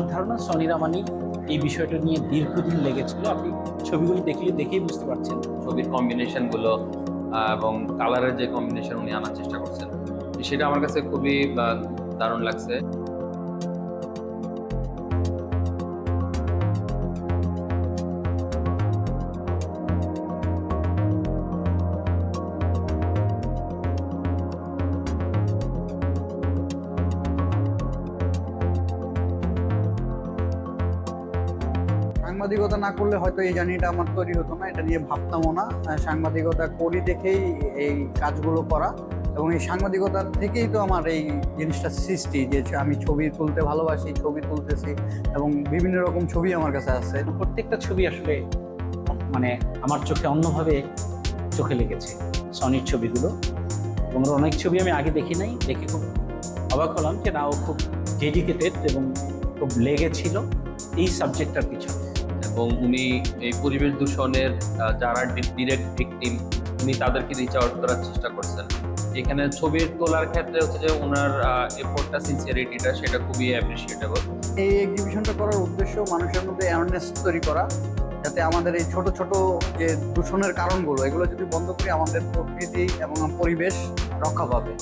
আমার ধারণা সনি রামানি এই বিষয়টা নিয়ে দীর্ঘদিন লেগেছিল। আপনি ছবিগুলি দেখলে দেখেই বুঝতে পারছেন। ছবির কম্বিনেশনগুলো এবং কালারের যে কম্বিনেশন উনি আনার চেষ্টা করছেন, সেটা আমার কাছে খুবই দারুণ লাগছে। সাংবাদিকতা না করলে হয়তো এই জার্নিটা আমার তৈরি হতো না, এটা নিয়ে ভাবতামও না। সাংবাদিকতা করি দেখেই এই কাজগুলো করা এবং এই সাংবাদিকতার থেকেই তো আমার এই জিনিসটা সৃষ্টি, যে আমি ছবি তুলতে ভালোবাসি, ছবি তুলতেছি এবং বিভিন্ন রকম ছবি আমার কাছে আছে। প্রত্যেকটা ছবি আসলে মানে আমার চোখে অন্যভাবে চোখে লেগেছে, সনির ছবিগুলো। এবং অনেক ছবি আমি আগে দেখি নাই, দেখে খুব অবাক হলাম যে না, ও খুব ডেডিকেটেড এবং খুব লেগেছিল এই সাবজেক্টটার পিছনে। এবং উনি এই পরিবেশ দূষণের যারা ডিরেক্ট ভিকটিম উনি তাদেরকে রিচ আউট করার চেষ্টা করছেন। এখানে ছবির তোলার ক্ষেত্রে হচ্ছে যে ওনার এফোর্টটা সিনসিয়ারিটিটা সেটা খুবই অ্যাপ্রিসিয়েটেবল এই এক্সিবিশনটা করার উদ্দেশ্য মানুষের মধ্যে অ্যাওয়ারনেস তৈরি করা, যাতে আমাদের এই ছোট ছোট যে দূষণের কারণগুলো, এগুলো যদি বন্ধ করি আমাদের প্রকৃতি এবং পরিবেশ রক্ষা পাবে।